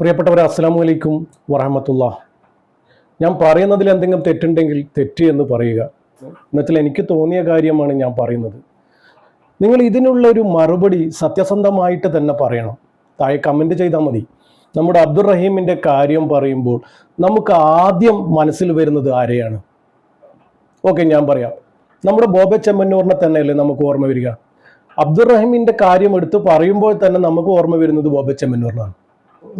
പ്രിയപ്പെട്ടവരെ അസ്സലാമു അലൈക്കും വറഹമത്തുള്ള ഞാൻ പറയുന്നതിൽ എന്തെങ്കിലും തെറ്റുണ്ടെങ്കിൽ തെറ്റ് എന്ന് പറയുക. എന്നുവെച്ചാൽ എനിക്ക് തോന്നിയ കാര്യമാണ് ഞാൻ പറയുന്നത്. നിങ്ങൾ ഇതിനുള്ള ഒരു മറുപടി സത്യസന്ധമായിട്ട് തന്നെ പറയണം. താഴെ കമന്റ് ചെയ്താൽ മതി. നമ്മുടെ അബ്ദുറഹീമിന്റെ കാര്യം പറയുമ്പോൾ നമുക്ക് ആദ്യം മനസ്സിൽ വരുന്നത് ആരെയാണ്? ഓക്കെ ഞാൻ പറയാം. നമ്മുടെ ബോബെ ചെമ്മന്നൂറിനെ തന്നെയല്ലേ നമുക്ക് ഓർമ്മ വരിക? അബ്ദുറഹീമിന്റെ കാര്യം എടുത്ത് പറയുമ്പോൾ തന്നെ നമുക്ക് ഓർമ്മ വരുന്നത് ബോബെ ചെമ്മന്നൂറിനാണ്.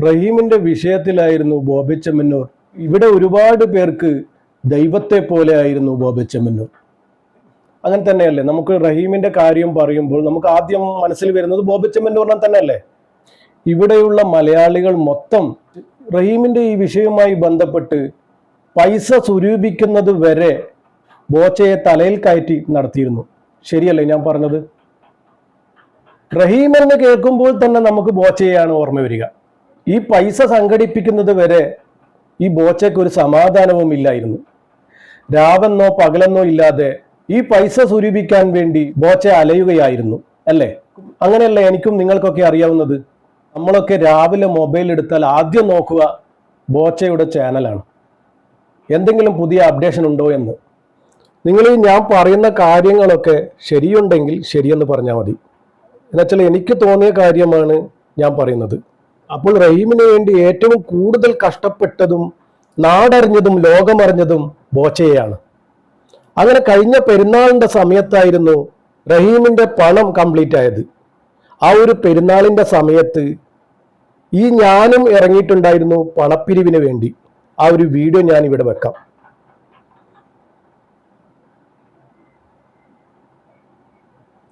റഹീമിന്റെ വിഷയത്തിലായിരുന്നു ബോബി ചെമ്മന്നൂർ. ഇവിടെ ഒരുപാട് പേർക്ക് ദൈവത്തെ പോലെ ആയിരുന്നു ബോബി ചെമ്മന്നൂർ. അങ്ങനെ തന്നെയല്ലേ? നമുക്ക് റഹീമിന്റെ കാര്യം പറയുമ്പോൾ നമുക്ക് ആദ്യം മനസ്സിൽ വരുന്നത് ബോബി തന്നെയല്ലേ? ഇവിടെയുള്ള മലയാളികൾ മൊത്തം റഹീമിന്റെ ഈ വിഷയവുമായി ബന്ധപ്പെട്ട് പൈസ സ്വരൂപിക്കുന്നത് വരെ ബോച്ചയെ തലയിൽ കയറ്റി നടത്തിയിരുന്നു. ശരിയല്ലേ ഞാൻ പറഞ്ഞത്? റഹീം എന്ന് കേൾക്കുമ്പോൾ തന്നെ നമുക്ക് ബോച്ചയെയാണ് ഓർമ്മ വരിക. ഈ പൈസ സംഘടിപ്പിക്കുന്നത് വരെ ഈ ബോച്ചയ്ക്ക് ഒരു സമാധാനവും ഇല്ലായിരുന്നു. രാവെന്നോ പകലെന്നോ ഇല്ലാതെ ഈ പൈസ സ്വരൂപിക്കാൻ വേണ്ടി ബോച്ച അലയുകയായിരുന്നു അല്ലേ? അങ്ങനെയല്ലേ എനിക്കും നിങ്ങൾക്കൊക്കെ അറിയാവുന്നത്? നമ്മളൊക്കെ രാവിലെ മൊബൈൽ എടുത്താൽ ആദ്യം നോക്കുക ബോച്ചയുടെ ചാനലാണ്. എന്തെങ്കിലും പുതിയ അപ്ഡേഷൻ ഉണ്ടോ എന്ന്. നിങ്ങൾ ഞാൻ പറയുന്ന കാര്യങ്ങളൊക്കെ ശരിയുണ്ടെങ്കിൽ ശരിയെന്ന് പറഞ്ഞാൽ മതി. എന്നുവെച്ചാൽ എനിക്ക് തോന്നിയ കാര്യമാണ് ഞാൻ പറയുന്നത്. അപ്പോൾ റഹീമിന് വേണ്ടി ഏറ്റവും കൂടുതൽ കഷ്ടപ്പെട്ടതും നാടറിഞ്ഞതും ലോകമറിഞ്ഞതും ബോച്ചയാണ് അങ്ങനെ കഴിഞ്ഞ പെരുന്നാളിന്റെ സമയത്തായിരുന്നു റഹീമിന്റെ പണം കംപ്ലീറ്റ് ആയത്. ആ ഒരു പെരുന്നാളിന്റെ സമയത്ത് ഈ ഞാനും ഇറങ്ങിയിട്ടുണ്ടായിരുന്നു പണപ്പിരിവിന് വേണ്ടി. ആ ഒരു വീഡിയോ ഞാൻ ഇവിടെ വെക്കാം.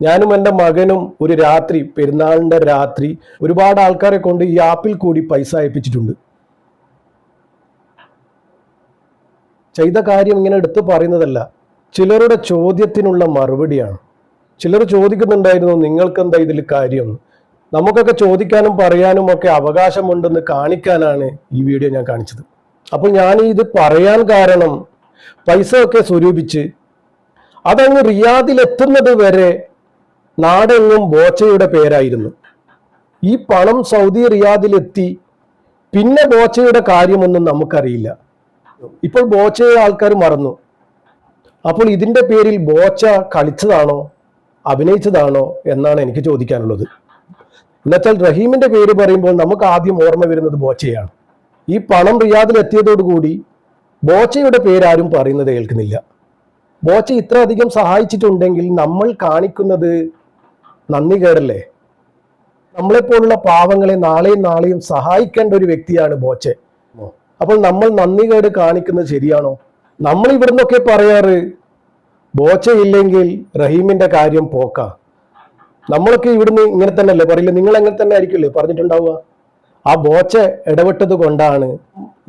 ഞാനും എന്റെ മകനും ഒരു രാത്രി പെരുന്നാളിന്റെ രാത്രി ഒരുപാട് ആൾക്കാരെ കൊണ്ട് ഈ ആപ്പിൽ കൂടി പൈസ അയപ്പിച്ചിട്ടുണ്ട്. ചെയ്ത കാര്യം ഇങ്ങനെ എടുത്തു പറയുന്നതല്ല ചിലരുടെ ചോദ്യത്തിനുള്ള മറുപടിയാണ്. ചിലർ ചോദിക്കുന്നുണ്ടായിരുന്നു നിങ്ങൾക്ക് എന്താ ഇതിൽ കാര്യം? നമുക്കൊക്കെ ചോദിക്കാനും പറയാനും ഒക്കെ അവകാശമുണ്ടെന്ന് കാണിക്കാനാണ് ഈ വീഡിയോ ഞാൻ കാണിച്ചത്. അപ്പോൾ ഞാൻ ഇത് പറയാൻ കാരണം പൈസ ഒക്കെ സ്വരൂപിച്ച് അതങ്ങ് റിയാദിലെത്തുന്നത് വരെ നാടെങ്ങും ബോച്ചയുടെ പേരായിരുന്നു. ഈ പണം സൗദി റിയാദിലെത്തി പിന്നെ ബോച്ചയുടെ കാര്യമൊന്നും നമുക്കറിയില്ല. ഇപ്പോൾ ബോച്ചയെ ആൾക്കാർ മറന്നു. അപ്പോൾ ഇതിന്റെ പേരിൽ ബോച്ച കളിച്ചതാണോ അഭിനയിച്ചതാണോ എന്നാണ് എനിക്ക് ചോദിക്കാനുള്ളത്. എന്നുവെച്ചാൽ റഹീമിന്റെ പേര് പറയുമ്പോൾ നമുക്ക് ആദ്യം ഓർമ്മ വരുന്നത് ബോച്ചയാണ്. ഈ പണം റിയാദിലെത്തിയതോടുകൂടി ബോച്ചയുടെ പേരാരും പറയുന്നത് കേൾക്കുന്നില്ല. ബോച്ച ഇത്രയധികം സഹായിച്ചിട്ടുണ്ടെങ്കിൽ നമ്മൾ കാണിക്കുന്നത് നന്ദി കേടല്ലേ? നമ്മളെപ്പോലുള്ള പാവങ്ങളെ നാളെയും നാളെയും സഹായിക്കേണ്ട ഒരു വ്യക്തിയാണ് ബോച്ചെ. അപ്പോൾ നമ്മൾ നന്ദി കേട് കാണിക്കുന്നത് ശരിയാണോ? നമ്മൾ ഇവിടുന്നൊക്കെ പറയാറ് ബോച്ച ഇല്ലെങ്കിൽ റഹീമിന്റെ കാര്യം പോക്ക. നമ്മളൊക്കെ ഇവിടുന്ന് ഇങ്ങനെ തന്നെ അല്ലേ പറയില്ല? നിങ്ങൾ അങ്ങനെ തന്നെ ആയിരിക്കില്ലേ പറഞ്ഞിട്ടുണ്ടാവുക? ആ ബോച്ച ഇടപെട്ടത് കൊണ്ടാണ്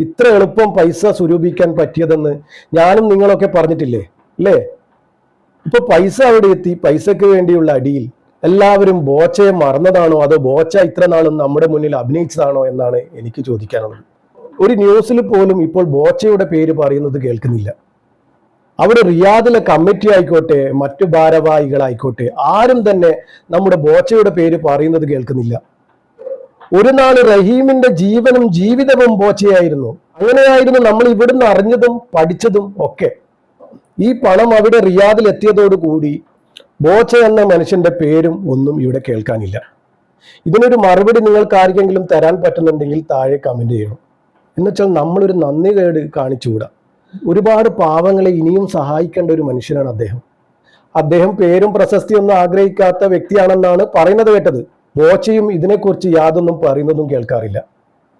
ഇത്ര എളുപ്പം പൈസ സ്വരൂപിക്കാൻ പറ്റിയതെന്ന് ഞാനും നിങ്ങളൊക്കെ പറഞ്ഞിട്ടില്ലേ? അല്ലേ? ഇപ്പൊ പൈസ അവിടെ എത്തി പൈസക്ക് വേണ്ടിയുള്ള അടിയിൽ എല്ലാവരും ബോച്ചയെ മറന്നതാണോ അതോ ബോച്ച ഇത്ര നാളും നമ്മുടെ മുന്നിൽ അഭിനയിച്ചതാണോ എന്നാണ് എനിക്ക് ചോദിക്കാനുള്ളത്. ഒരു ന്യൂസിൽ പോലും ഇപ്പോൾ ബോച്ചയുടെ പേര് പറയുന്നത് കേൾക്കുന്നില്ല. അവിടെ റിയാദിലെ കമ്മിറ്റി ആയിക്കോട്ടെ മറ്റു ഭാരവാഹികളായിക്കോട്ടെ ആരും തന്നെ നമ്മുടെ ബോച്ചയുടെ പേര് പറയുന്നത് കേൾക്കുന്നില്ല. ഒരു നാൾ റഹീമിന്റെ ജീവനും ജീവിതവും ബോച്ചയായിരുന്നു. അങ്ങനെയായിരുന്നു നമ്മൾ ഇവിടുന്ന് അറിഞ്ഞതും പഠിച്ചതും ഒക്കെ. ഈ പണം അവിടെ റിയാദിൽ എത്തിയതോടുകൂടി ബോച്ച എന്ന മനുഷ്യന്റെ പേരും ഒന്നും ഇവിടെ കേൾക്കാനില്ല. ഇതിനൊരു മറുപടി നിങ്ങൾക്ക് ആർക്കെങ്കിലും തരാൻ പറ്റുന്നുണ്ടെങ്കിൽ താഴെ കമന്റ് ചെയ്യണം. എന്നുവെച്ചാൽ നമ്മളൊരു നന്ദി കേട് കാണിച്ചുകൂടാ. ഒരുപാട് പാവങ്ങളെ ഇനിയും സഹായിക്കേണ്ട ഒരു മനുഷ്യനാണ് അദ്ദേഹം. അദ്ദേഹം പേരും പ്രശസ്തിയൊന്നും ആഗ്രഹിക്കാത്ത വ്യക്തിയാണെന്നാണ് പറയുന്നത് കേട്ടത്. ബോച്ചയും ഇതിനെക്കുറിച്ച് യാതൊന്നും പറയുന്നതും കേൾക്കാറില്ല.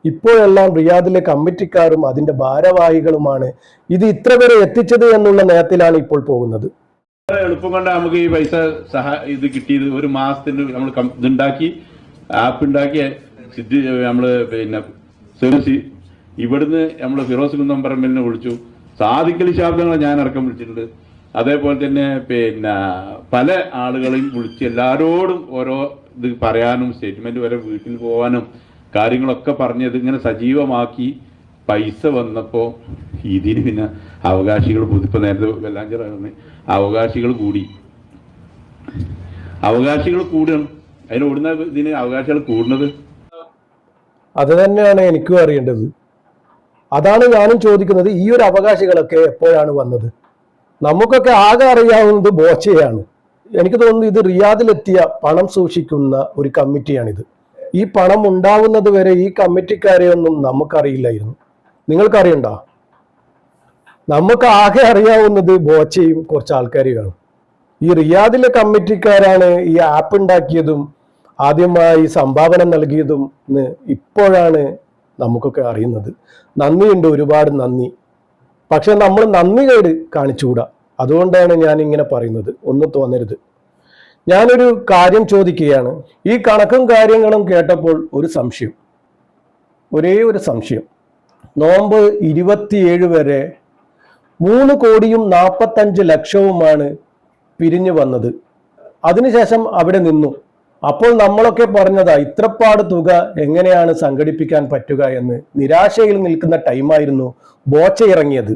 ഇപ്പോഴെല്ലാം റിയാദിലെ കമ്മിറ്റിക്കാരും അതിന്റെ ഭാരവാഹികളുമാണ് ഇത് ഇത്ര വരെ എത്തിച്ചത് എന്നുള്ള നേരത്തിലാണ് ഇപ്പോൾ പോകുന്നത്. എളുപ്പം കൊണ്ട് നമുക്ക് ഈ പൈസ സഹ ഇത് കിട്ടിയത് ഒരു മാസത്തിന് നമ്മൾ ഇതുണ്ടാക്കി ആപ്പ് ഉണ്ടാക്കി സിദ്ധി നമ്മൾ പിന്നെ സുരസി ഇവിടുന്ന് നമ്മൾ ഫിറോസ് കുന്നംപറമ്പലിനെ വിളിച്ചു. സാധിക്കൽ ശാബ്ദങ്ങൾ ഞാൻ അടക്കം വിളിച്ചിട്ടുണ്ട്. അതേപോലെ തന്നെ പിന്നെ പല ആളുകളെയും വിളിച്ച് എല്ലാവരോടും ഓരോ ഇത് പറയാനും സ്റ്റേറ്റ്മെന്റ് വരെ വീട്ടിൽ പോകാനും കാര്യങ്ങളൊക്കെ പറഞ്ഞ് ഇതിങ്ങനെ സജീവമാക്കി പൈസ വന്നപ്പോൾ ഇതിന് പിന്നെ അവകാശികൾ ഇപ്പം നേരത്തെ വെല്ലാഞ്ചിറ അവകാശികൾ കൂടി. അവകാശികൾ കൂടുകയാണ് അതിന് ഓടുന്ന ഇതിന് അവകാശികൾ കൂടുന്നത്. അത് തന്നെയാണ് എനിക്കും അറിയേണ്ടത്. അതാണ് ഞാനും ചോദിക്കുന്നത്. ഈ ഒരു അവകാശികളൊക്കെ എപ്പോഴാണ് വന്നത്? നമുക്കൊക്കെ ആകെ അറിയാവുന്നത് ബോച്ചയാണ്. എനിക്ക് തോന്നുന്നു ഇത് റിയാദിലെത്തിയ പണം സൂക്ഷിക്കുന്ന ഒരു കമ്മിറ്റിയാണിത്. ഈ പണം ഉണ്ടാവുന്നത് വരെ ഈ കമ്മിറ്റിക്കാരെയൊന്നും നമുക്കറിയില്ലായിരുന്നു. നിങ്ങൾക്കറിയണ്ടോ? നമുക്ക് ആകെ അറിയാവുന്നത് ബോച്ചയും കുറച്ച് ആൾക്കാരെയാണ് ഈ റിയാദിലെ കമ്മിറ്റിക്കാരാണ് ഈ ആപ്പ് ഉണ്ടാക്കിയതും ആദ്യമായി സംഭാവന നൽകിയതും എന്ന് ഇപ്പോഴാണ് നമുക്കൊക്കെ അറിയുന്നത്. നന്ദിയുണ്ട് ഒരുപാട് നന്ദി. പക്ഷെ നമ്മൾ നന്ദി കേട് കാണിച്ചുകൂടാ? അതുകൊണ്ടാണ് ഞാൻ ഇങ്ങനെ പറയുന്നത്. ഒന്ന് തോന്നരുത്. ഞാനൊരു കാര്യം ചോദിക്കുകയാണ്. ഈ കണക്കും കാര്യങ്ങളും കേട്ടപ്പോൾ ഒരു സംശയം. ഒരേ ഒരു സംശയം. നോമ്പ് ഇരുപത്തിയേഴ് വരെ മൂന്ന് കോടിയും നാൽപ്പത്തഞ്ച് ലക്ഷവുമാണ് പിരിഞ്ഞു വന്നത്. അതിനുശേഷം അവിടെ നിന്നു. അപ്പോൾ നമ്മളൊക്കെ പറഞ്ഞതാ ഇത്രപ്പാട് തുക എങ്ങനെയാണ് സംഘടിപ്പിക്കാൻ പറ്റുക എന്ന്. നിരാശയിൽ നിൽക്കുന്ന ടൈമായിരുന്നു ബോച്ച ഇറങ്ങിയത്.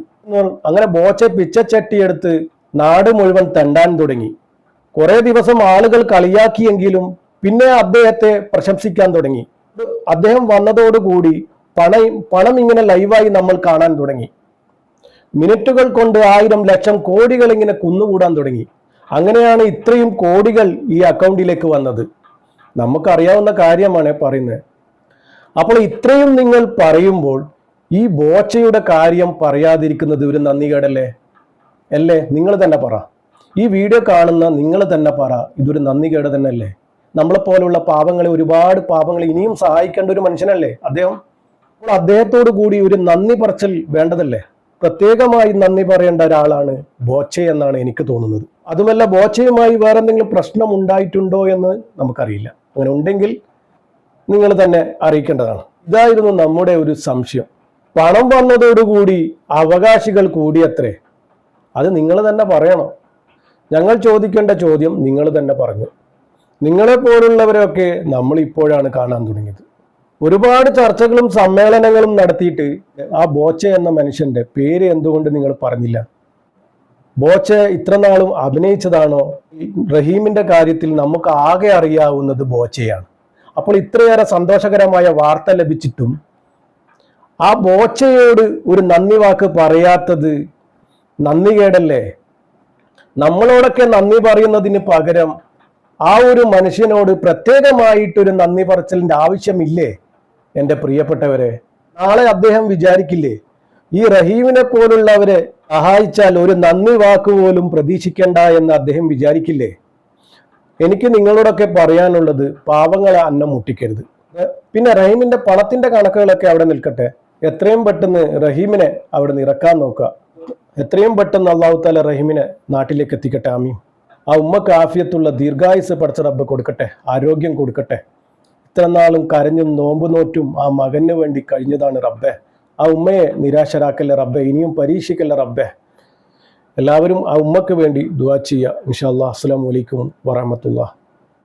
അങ്ങനെ ബോച്ച പിച്ചച്ചട്ടിയെടുത്ത് നാട് മുഴുവൻ തണ്ടാൻ തുടങ്ങി. കുറെ ദിവസം ആളുകൾ കളിയാക്കിയെങ്കിലും പിന്നെ അദ്ദേഹത്തെ പ്രശംസിക്കാൻ തുടങ്ങി. അദ്ദേഹം വന്നതോടുകൂടി പണം പണം ഇങ്ങനെ ലൈവായി നമ്മൾ കാണാൻ തുടങ്ങി. മിനിറ്റുകൾ കൊണ്ട് ആയിരം ലക്ഷം കോടികൾ ഇങ്ങനെ കുന്നുകൂടാൻ തുടങ്ങി. അങ്ങനെയാണ് ഇത്രയും കോടികൾ ഈ അക്കൗണ്ടിലേക്ക് വന്നത്. നമുക്കറിയാവുന്ന കാര്യമാണ് പറയുന്നത്. അപ്പോൾ ഇത്രയും നിങ്ങൾ പറയുമ്പോൾ ഈ ബോച്ചയുടെ കാര്യം പറയാതിരിക്കുന്നത് ഒരു നന്ദികേടല്ലേ? അല്ലേ? നിങ്ങൾ തന്നെ പറ. ഈ വീഡിയോ കാണുന്ന നിങ്ങൾ തന്നെ പറ. ഇതൊരു നന്ദികേട് അല്ലേ നമ്മളെപ്പോലുള്ള പാപങ്ങളെ ഒരുപാട് പാപങ്ങളെ ഇനിയും സഹായിക്കേണ്ട ഒരു മനുഷ്യനല്ലേ അദ്ദേഹം? അപ്പോൾ അദ്ദേഹത്തോടു കൂടി ഒരു നന്ദി പറച്ചൽ വേണ്ടതല്ലേ? പ്രത്യേകമായി നന്ദി പറയേണ്ട ഒരാളാണ് ബോച്ച എന്നാണ് എനിക്ക് തോന്നുന്നത്. അതുമല്ല ബോച്ചയുമായി വേറെ എന്തെങ്കിലും പ്രശ്നം ഉണ്ടായിട്ടുണ്ടോ എന്ന് നമുക്കറിയില്ല. അങ്ങനെ ഉണ്ടെങ്കിൽ നിങ്ങൾ തന്നെ അറിയിക്കേണ്ടതാണ്. ഇതായിരുന്നു നമ്മുടെ ഒരു സംശയം. പണം വന്നതോടുകൂടി അവകാശികൾ കൂടിയത്രേ. അത് നിങ്ങൾ തന്നെ പറയണം. ഞങ്ങൾ ചോദിക്കേണ്ട ചോദ്യം നിങ്ങൾ തന്നെ പറഞ്ഞു. നിങ്ങളെ പോലുള്ളവരൊക്കെ നമ്മൾ ഇപ്പോഴാണ് കാണാൻ തുടങ്ങിയത്. ഒരുപാട് ചർച്ചകളും സമ്മേളനങ്ങളും നടത്തിയിട്ട് ആ ബോച്ച എന്ന മനുഷ്യന്റെ പേര് എന്തുകൊണ്ട് നിങ്ങൾ പറഞ്ഞില്ല? ബോച്ച ഇത്ര നാളും അഭിനയിച്ചതാണോ? റഹീമിന്റെ കാര്യത്തിൽ നമുക്ക് ആകെ അറിയാവുന്നത് ബോച്ചയാണ്. അപ്പോൾ ഇത്രയേറെ സന്തോഷകരമായ വാർത്ത ലഭിച്ചിട്ടും ആ ബോച്ചയോട് ഒരു നന്ദി വാക്ക് പറയാത്തത് നന്ദി കേടല്ലേ? നമ്മളോടൊക്കെ നന്ദി പറയുന്നതിന് പകരം ആ ഒരു മനുഷ്യനോട് പ്രത്യേകമായിട്ടൊരു നന്ദി പറച്ചലിന്റെ ആവശ്യമില്ലേ? എന്റെ പ്രിയപ്പെട്ടവരെ നാളെ അദ്ദേഹം വിചാരിക്കില്ലേ ഈ റഹീമിനെ പോലുള്ളവരെ സഹായിച്ചാൽ ഒരു നന്ദി വാക്ക് പോലും പ്രതീക്ഷിക്കേണ്ട എന്ന് അദ്ദേഹം വിചാരിക്കില്ലേ? എനിക്ക് നിങ്ങളോടൊക്കെ പറയാനുള്ളത് പാവങ്ങളെ അന്നം മുട്ടിക്കരുത്. പിന്നെ റഹീമിന്റെ പണത്തിന്റെ കണക്കുകളൊക്കെ അവിടെ നിൽക്കട്ടെ. എത്രയും പെട്ടെന്ന് റഹീമിനെ അവിടെ നിന്ന് ഇറക്കാൻ നോക്കുക. എത്രയും പെട്ടെന്ന് അള്ളാഹു താല റഹീമിനെ നാട്ടിലേക്ക് എത്തിക്കട്ടെ. ആമീം ആ ഉമ്മക്ക് ആഫിയത്തുള്ള ദീർഘായുസ് പഠിച്ച റബ്ബ് കൊടുക്കട്ടെ. ആരോഗ്യം കൊടുക്കട്ടെ. ഇത്ര നാളും കരഞ്ഞും നോമ്പ് നോറ്റും ആ മകന് വേണ്ടി കഴിഞ്ഞതാണ് റബ്ബെ. ആ ഉമ്മയെ നിരാശരാക്കല്ല റബ്ബെ? ഇനിയും പരീക്ഷിക്കല്ല റബ്ബെ? എല്ലാവരും ആ ഉമ്മക്ക് വേണ്ടി ദുവാ ചെയ്യുക. ഇൻഷാ അല്ലാ അസ്സലാമു അലൈക്കും വറഹമത്തുള്ള